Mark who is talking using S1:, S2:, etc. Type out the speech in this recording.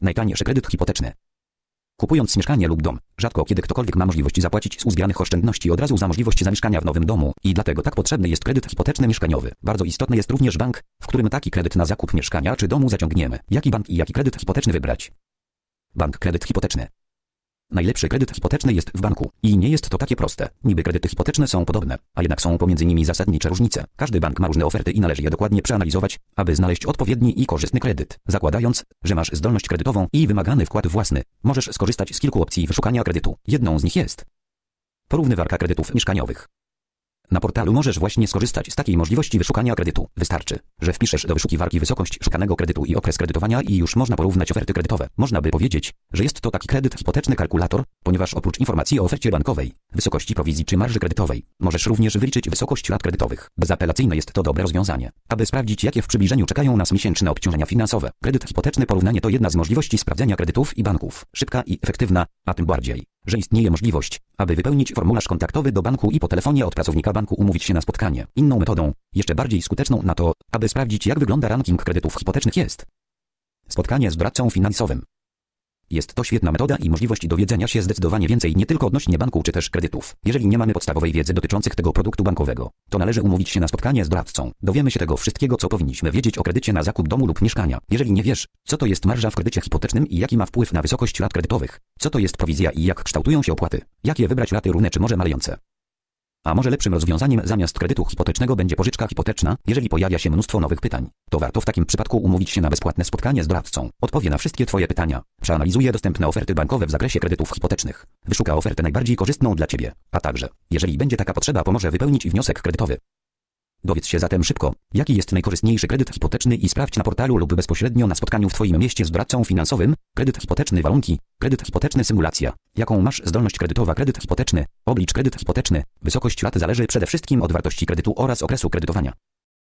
S1: Najtańszy kredyt hipoteczny. Kupując mieszkanie lub dom, rzadko kiedy ktokolwiek ma możliwość zapłacić z uzbieranych oszczędności od razu za możliwość zamieszkania w nowym domu i dlatego tak potrzebny jest kredyt hipoteczny mieszkaniowy. Bardzo istotny jest również bank, w którym taki kredyt na zakup mieszkania czy domu zaciągniemy. Jaki bank i jaki kredyt hipoteczny wybrać? Bank kredyt hipoteczny. Najlepszy kredyt hipoteczny jest w banku. I nie jest to takie proste. Niby kredyty hipoteczne są podobne, a jednak są pomiędzy nimi zasadnicze różnice. Każdy bank ma różne oferty i należy je dokładnie przeanalizować, aby znaleźć odpowiedni i korzystny kredyt. Zakładając, że masz zdolność kredytową i wymagany wkład własny, możesz skorzystać z kilku opcji wyszukania kredytu. Jedną z nich jest porównywarka kredytów mieszkaniowych. Na portalu możesz właśnie skorzystać z takiej możliwości wyszukania kredytu. Wystarczy, że wpiszesz do wyszukiwarki wysokość szukanego kredytu i okres kredytowania i już można porównać oferty kredytowe. Można by powiedzieć, że jest to taki kredyt hipoteczny kalkulator, ponieważ oprócz informacji o ofercie bankowej, wysokości prowizji czy marży kredytowej, możesz również wyliczyć wysokość lat kredytowych. Bezapelacyjne jest to dobre rozwiązanie. Aby sprawdzić, jakie w przybliżeniu czekają nas miesięczne obciążenia finansowe, kredyt hipoteczny porównanie to jedna z możliwości sprawdzenia kredytów i banków. Szybka i efektywna, a tym bardziej że istnieje możliwość, aby wypełnić formularz kontaktowy do banku i po telefonie od pracownika banku umówić się na spotkanie. Inną metodą, jeszcze bardziej skuteczną na to, aby sprawdzić jak wygląda ranking kredytów hipotecznych jest spotkanie z doradcą finansowym. Jest to świetna metoda i możliwość dowiedzenia się zdecydowanie więcej nie tylko odnośnie banku czy też kredytów. Jeżeli nie mamy podstawowej wiedzy dotyczących tego produktu bankowego, to należy umówić się na spotkanie z doradcą. Dowiemy się tego wszystkiego, co powinniśmy wiedzieć o kredycie na zakup domu lub mieszkania. Jeżeli nie wiesz, co to jest marża w kredycie hipotecznym i jaki ma wpływ na wysokość lat kredytowych, co to jest prowizja i jak kształtują się opłaty, jakie wybrać raty równe czy może malejące. A może lepszym rozwiązaniem zamiast kredytu hipotecznego będzie pożyczka hipoteczna, jeżeli pojawia się mnóstwo nowych pytań. To warto w takim przypadku umówić się na bezpłatne spotkanie z doradcą. Odpowie na wszystkie Twoje pytania. Przeanalizuje dostępne oferty bankowe w zakresie kredytów hipotecznych. Wyszuka ofertę najbardziej korzystną dla Ciebie. A także, jeżeli będzie taka potrzeba, pomoże wypełnić wniosek kredytowy. Dowiedz się zatem szybko, jaki jest najkorzystniejszy kredyt hipoteczny i sprawdź na portalu lub bezpośrednio na spotkaniu w Twoim mieście z doradcą finansowym, kredyt hipoteczny warunki, kredyt hipoteczny symulacja, jaką masz zdolność kredytowa? Kredyt hipoteczny, oblicz kredyt hipoteczny, wysokość lat zależy przede wszystkim od wartości kredytu oraz okresu kredytowania.